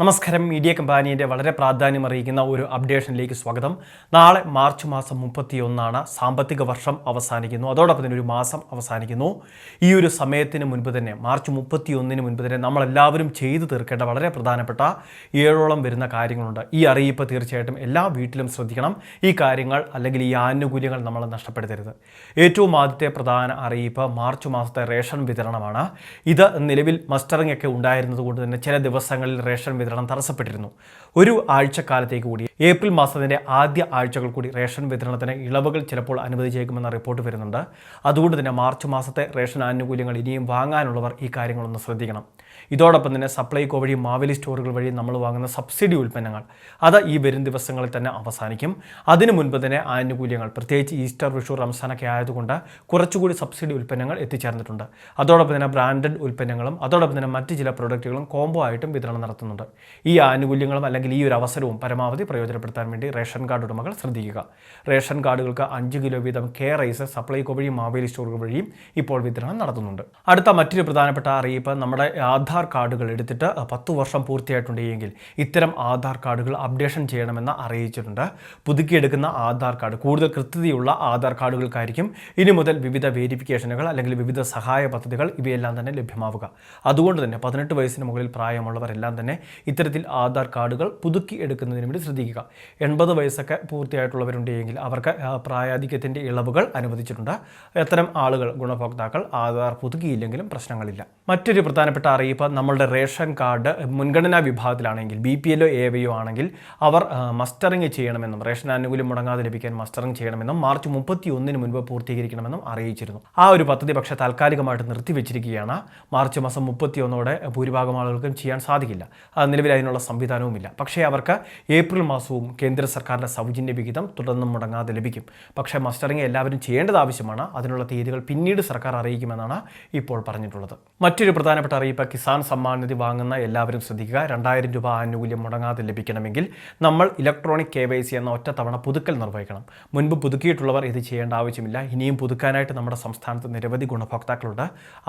നമസ്കാരം. മീഡിയ കമ്പാനിയുടെ വളരെ പ്രാധാന്യം അറിയിക്കുന്ന ഒരു അപ്ഡേഷനിലേക്ക് സ്വാഗതം. നാളെ മാർച്ച് മാസം മുപ്പത്തിയൊന്നാണ് സാമ്പത്തിക വർഷം അവസാനിക്കുന്നു. അതോടൊപ്പം തന്നെ ഒരു മാസം അവസാനിക്കുന്നു. ഈ ഒരു സമയത്തിന് മുൻപ് തന്നെ മാർച്ച് മുപ്പത്തിയൊന്നിന് മുൻപ് തന്നെ നമ്മളെല്ലാവരും ചെയ്തു തീർക്കേണ്ട വളരെ പ്രധാനപ്പെട്ട ഏഴോളം വരുന്ന കാര്യങ്ങളുണ്ട്. ഈ അറിയിപ്പ് തീർച്ചയായിട്ടും എല്ലാ വീട്ടിലും ശ്രദ്ധിക്കണം. ഈ കാര്യങ്ങൾ അല്ലെങ്കിൽ ഈ ആനുകൂല്യങ്ങൾ നമ്മൾ നഷ്ടപ്പെടുത്തരുത്. ഏറ്റവും ആദ്യത്തെ പ്രധാന അറിയിപ്പ് മാർച്ച് മാസത്തെ റേഷൻ വിതരണമാണ്. ഇത് നിലവിൽ മസ്റ്ററിംഗ് ഒക്കെ ഉണ്ടായിരുന്നത് കൊണ്ട് തന്നെ ചില ദിവസങ്ങളിൽ റേഷൻ വിതരണം തടസ്സപ്പെട്ടിരുന്നു. ഒരു ആഴ്ചക്കാലത്തേക്ക് കൂടി ഏപ്രിൽ മാസത്തിന്റെ ആദ്യ ആഴ്ചകൾ കൂടി റേഷൻ വിതരണത്തിന് ഇളവുകൾ ചിലപ്പോൾ അനുവദിച്ചേക്കുമെന്ന റിപ്പോർട്ട് വരുന്നുണ്ട്. അതുകൊണ്ട് തന്നെ മാർച്ച് മാസത്തെ റേഷൻ ആനുകൂല്യങ്ങൾ ഇനിയും വാങ്ങാനുള്ളവർ ഈ കാര്യങ്ങളൊന്ന് ശ്രദ്ധിക്കണം. ഇതോടൊപ്പം തന്നെ സപ്ലൈകോ വഴി മാവേലി സ്റ്റോറുകൾ വഴി നമ്മൾ വാങ്ങുന്ന സബ്സിഡി ഉൽപ്പന്നങ്ങൾ അത് ഈ വരും ദിവസങ്ങളിൽ തന്നെ അവസാനിക്കും. അതിനു മുൻപ് തന്നെ ആനുകൂല്യങ്ങൾ പ്രത്യേകിച്ച് ഈസ്റ്റർ വിഷു റംസാനൊക്കെ ആയതുകൊണ്ട് കുറച്ചുകൂടി സബ്സിഡി ഉൽപ്പന്നങ്ങൾ എത്തിച്ചേർന്നിട്ടുണ്ട്. അതോടൊപ്പം തന്നെ ബ്രാൻഡഡ് ഉൽപ്പന്നങ്ങളും അതോടൊപ്പം തന്നെ മറ്റ് ചില പ്രൊഡക്റ്റുകളും കോംബോ ആയിട്ടും വിതരണം നടത്തുന്നുണ്ട്. ഈ ആനുകൂല്യങ്ങളും അല്ലെങ്കിൽ ഈ ഒരു അവസരവും പരമാവധി പ്രയോജനപ്പെടുത്താൻ വേണ്ടി റേഷൻ കാർഡ് ഉടമകൾ ശ്രദ്ധിക്കുക. റേഷൻ കാർഡുകൾക്ക് അഞ്ച് കിലോ വീതം കെ റൈസ് സപ്ലൈകോ വഴിയും മാവേലി സ്റ്റോറുകൾ വഴിയും ഇപ്പോൾ വിതരണം നടത്തുന്നുണ്ട്. അടുത്ത മറ്റൊരു പ്രധാനപ്പെട്ട അറിയിപ്പ് നമ്മുടെ ആധാർ കാർഡുകൾ എടുത്തിട്ട് പത്ത് വർഷം പൂർത്തിയായിട്ടുണ്ടെങ്കിൽ ഇത്തരം ആധാർ കാർഡുകൾ അപ്ഡേഷൻ ചെയ്യണമെന്ന് അറിയിച്ചിട്ടുണ്ട്. പുതുക്കിയെടുക്കുന്ന ആധാർ കാർഡ് കൂടുതൽ കൃത്യതയുള്ള ആധാർ കാർഡുകൾക്കായിരിക്കും ഇനി മുതൽ വിവിധ വേരിഫിക്കേഷനുകൾ അല്ലെങ്കിൽ വിവിധ സഹായ പദ്ധതികൾ ഇവയെല്ലാം തന്നെ ലഭ്യമാവുക. അതുകൊണ്ട് തന്നെ പതിനെട്ട് വയസ്സിന് മുകളിൽ പ്രായമുള്ളവരെല്ലാം തന്നെ ഇത്തരത്തിൽ ആധാർ കാർഡുകൾ പുതുക്കി എടുക്കുന്നതിന് വേണ്ടി ശ്രദ്ധിക്കുക. എൺപത് വയസ്സൊക്കെ പൂർത്തിയായിട്ടുള്ളവരുണ്ടെങ്കിൽ അവർക്ക് പ്രായാധിക്യത്തിന്റെ ഇളവുകൾ അനുവദിച്ചിട്ടുണ്ട്. അത്തരം ആളുകൾ ഗുണഭോക്താക്കൾ ആധാർ പുതുക്കിയില്ലെങ്കിലും പ്രശ്നങ്ങളില്ല. മറ്റൊരു പ്രധാനപ്പെട്ട അറിയിപ്പ് നമ്മളുടെ റേഷൻ കാർഡ് മുൻഗണനാ വിഭാഗത്തിലാണെങ്കിൽ ബി പി എല്ലോ എ വൈയോ ആണെങ്കിൽ അവർ മസ്റ്ററിങ് ചെയ്യണമെന്നും റേഷൻ ആനുകൂല്യം മുടങ്ങാതെ ലഭിക്കാൻ മസ്റ്ററിംഗ് ചെയ്യണമെന്നും മാർച്ച് മുപ്പത്തി ഒന്നിന് മുൻപ് പൂർത്തീകരിക്കണമെന്നും അറിയിച്ചിരുന്നു. ആ ഒരു പദ്ധതി പക്ഷേ താൽക്കാലികമായിട്ട് നിർത്തിവെച്ചിരിക്കുകയാണ്. മാർച്ച് മാസം മുപ്പത്തി ഒന്നോടെ ഭൂരിഭാഗം ആളുകൾക്കും ചെയ്യാൻ സാധിക്കില്ല. നിലവിൽ അതിനുള്ള സംവിധാനവുമില്ല. പക്ഷേ അവർക്ക് ഏപ്രിൽ മാസവും കേന്ദ്ര സർക്കാരിന്റെ സൗജന്യ വിഹിതം തുടർന്നും മുടങ്ങാതെ ലഭിക്കും. പക്ഷേ മസ്റ്ററിംഗ് എല്ലാവരും ചെയ്യേണ്ടത് ആവശ്യമാണ്. അതിനുള്ള തീയതികൾ പിന്നീട് സർക്കാർ അറിയിക്കുമെന്നാണ് ഇപ്പോൾ പറഞ്ഞിട്ടുള്ളത്. മറ്റൊരു പ്രധാനപ്പെട്ട അറിയിപ്പ് കിസാൻ സമ്മാൻ നിധി വാങ്ങുന്ന എല്ലാവരും ശ്രദ്ധിക്കുക. രണ്ടായിരം രൂപ ആനുകൂല്യം മുടങ്ങാതെ ലഭിക്കണമെങ്കിൽ നമ്മൾ ഇലക്ട്രോണിക് കെ വൈ സി എന്ന ഒറ്റ തവണ പുതുക്കൽ നിർവഹിക്കണം. മുൻപ് പുതുക്കിയിട്ടുള്ളവർ ഇത് ചെയ്യേണ്ട ആവശ്യമില്ല. ഇനിയും പുതുക്കാനായിട്ട് നമ്മുടെ സംസ്ഥാനത്ത് നിരവധി ഗുണഭോക്താക്കളുണ്ട്.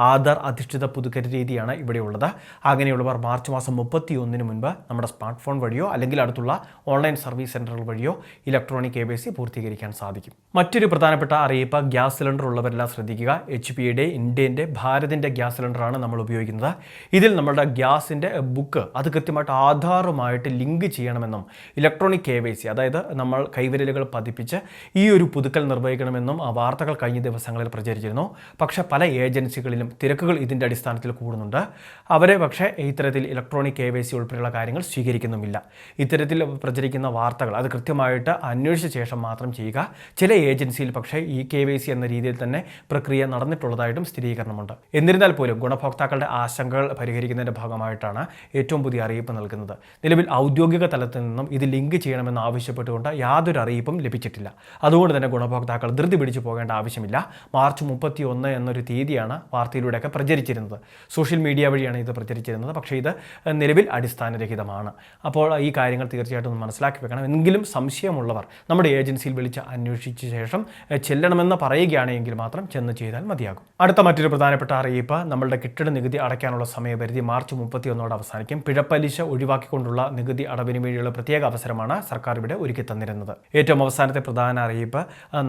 ആധാർ അധിഷ്ഠിത പുതുക്കൽ രീതിയാണ് ഇവിടെയുള്ളത്. അങ്ങനെയുള്ളവർ മാർച്ച് മാസം മുപ്പത്തി ഒന്നിന് മുൻപ് നമ്മുടെ സ്മാർട്ട് ഫോൺ വഴിയോ അല്ലെങ്കിൽ അടുത്തുള്ള ഓൺലൈൻ സർവീസ് സെന്ററുകൾ വഴിയോ ഇലക്ട്രോണിക് കെ പൂർത്തീകരിക്കാൻ സാധിക്കും. മറ്റൊരു പ്രധാനപ്പെട്ട അറിയിപ്പ് ഗ്യാസ് സിലിണ്ടർ ഉള്ളവരെല്ലാം ശ്രദ്ധിക്കുക. എച്ച് പിയുടെ ഇന്ത്യന്റെ ഭാരതിന്റെ ഗ്യാസ് സിലിണ്ടറാണ് നമ്മൾ ഉപയോഗിക്കുന്നത്. ഇതിൽ നമ്മളുടെ ഗ്യാസിന്റെ ബുക്ക് അത് കൃത്യമായിട്ട് ആധാറുമായിട്ട് ലിങ്ക് ചെയ്യണമെന്നും ഇലക്ട്രോണിക് കെ അതായത് നമ്മൾ കൈവിരലുകൾ പതിപ്പിച്ച് ഈ ഒരു പുതുക്കൽ നിർവഹിക്കണമെന്നും ആ വാർത്തകൾ കഴിഞ്ഞ ദിവസങ്ങളിൽ പ്രചരിച്ചിരുന്നു. പക്ഷേ പല ഏജൻസികളിലും തിരക്കുകൾ ഇതിന്റെ അടിസ്ഥാനത്തിൽ കൂടുന്നുണ്ട്. അവരെ പക്ഷേ ഇത്തരത്തിൽ ഇലക്ട്രോണിക് കെ വൈ സി ഉൾപ്പെടെയുള്ള കാര്യങ്ങൾ സ്വീകരിക്കുന്നുമില്ല. ഇത്തരത്തിൽ പ്രചരിക്കുന്ന വാർത്തകൾ അത് കൃത്യമായിട്ട് അന്വേഷിച്ച ശേഷം മാത്രം ചെയ്യുക. ചില ഏജൻസിയിൽ പക്ഷേ ഈ കെ വൈ സി എന്ന രീതിയിൽ തന്നെ പ്രക്രിയ നടന്നിട്ടുള്ളതായിട്ടും സ്ഥിരീകരണമുണ്ട്. എന്നിരുന്നാൽ പോലും ഗുണഭോക്താക്കളുടെ ആശങ്കകൾ പരിഹരിക്കുന്നതിന്റെ ഭാഗമായിട്ടാണ് ഏറ്റവും പുതിയ അറിയിപ്പ് നൽകുന്നത്. നിലവിൽ ഔദ്യോഗിക തലത്തിൽ നിന്നും ഇത് ലിങ്ക് ചെയ്യണമെന്ന് ആവശ്യപ്പെട്ടുകൊണ്ട് യാതൊരു അറിയിപ്പും ലഭിച്ചിട്ടില്ല. അതുകൊണ്ട് തന്നെ ഗുണഭോക്താക്കൾ ധൃതി പിടിച്ചു പോകേണ്ട ആവശ്യമില്ല. മാർച്ച് മുപ്പത്തി ഒന്ന് എന്നൊരു തീയതിയാണ് വാർത്തയിലൂടെയൊക്കെ പ്രചരിച്ചിരുന്നത്. സോഷ്യൽ മീഡിയ വഴിയാണ് ഇത് പ്രചരിച്ചിരുന്നത്. പക്ഷേ ഇത് നിലവിൽ അടിസ്ഥാനരഹിതമാണ്. അപ്പോൾ ഈ കാര്യങ്ങൾ തീർച്ചയായിട്ടും ഒന്ന് മനസ്സിലാക്കി വെക്കണം. എങ്കിലും സംശയമുള്ളവർ നമ്മുടെ ഏജൻസിയിൽ വിളിച്ച് അന്വേഷിച്ച ശേഷം ചെല്ലണമെന്ന് പറയുകയാണെങ്കിൽ മാത്രം ചെന്ന് ചെയ്താൽ മതിയാകും. അടുത്ത മറ്റൊരു പ്രധാനപ്പെട്ട അറിയിപ്പ് നമ്മളുടെ കെട്ടിട നികുതി അടയ്ക്കാനുള്ള സമയപരിധി മാർച്ച് മുപ്പത്തി ഒന്നോടെ അവസാനിക്കും. പിഴപ്പലിശ ഒഴിവാക്കിക്കൊണ്ടുള്ള നികുതി അടവിന് വേണ്ടിയുള്ള പ്രത്യേക അവസരമാണ് സർക്കാർ ഇവിടെ ഒരുക്കി തന്നിരുന്നത്. ഏറ്റവും അവസാനത്തെ പ്രധാന അറിയിപ്പ്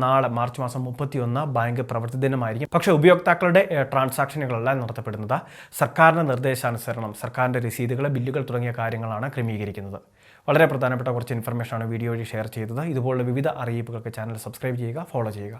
നാളെ മാർച്ച് മാസം മുപ്പത്തി ഒന്ന് ബാങ്ക് പ്രവൃത്തി ദിനമായിരിക്കും. പക്ഷേ ഉപയോക്താക്കളുടെ ട്രാൻസാക്ഷനുകളെല്ലാം നടത്തപ്പെടുന്നത്. സർക്കാരിന്റെ നിർദ്ദേശാനുസരണം സർക്കാരിന്റെ രസീതുകൾ ബില്ലുകൾ തുടങ്ങിയ കാര്യങ്ങളാണ് ക്രമീകരിക്കുന്നത്. വളരെ പ്രധാനപ്പെട്ട കുറച്ച് ഇൻഫർമേഷനാണ് വീഡിയോ വഴി ഷെയർ ചെയ്തത്. ഇതുപോലുള്ള വിവിധ അറിയിപ്പുകൾക്ക് ചാനൽ സബ്സ്ക്രൈബ് ചെയ്യുക ഫോളോ ചെയ്യുക.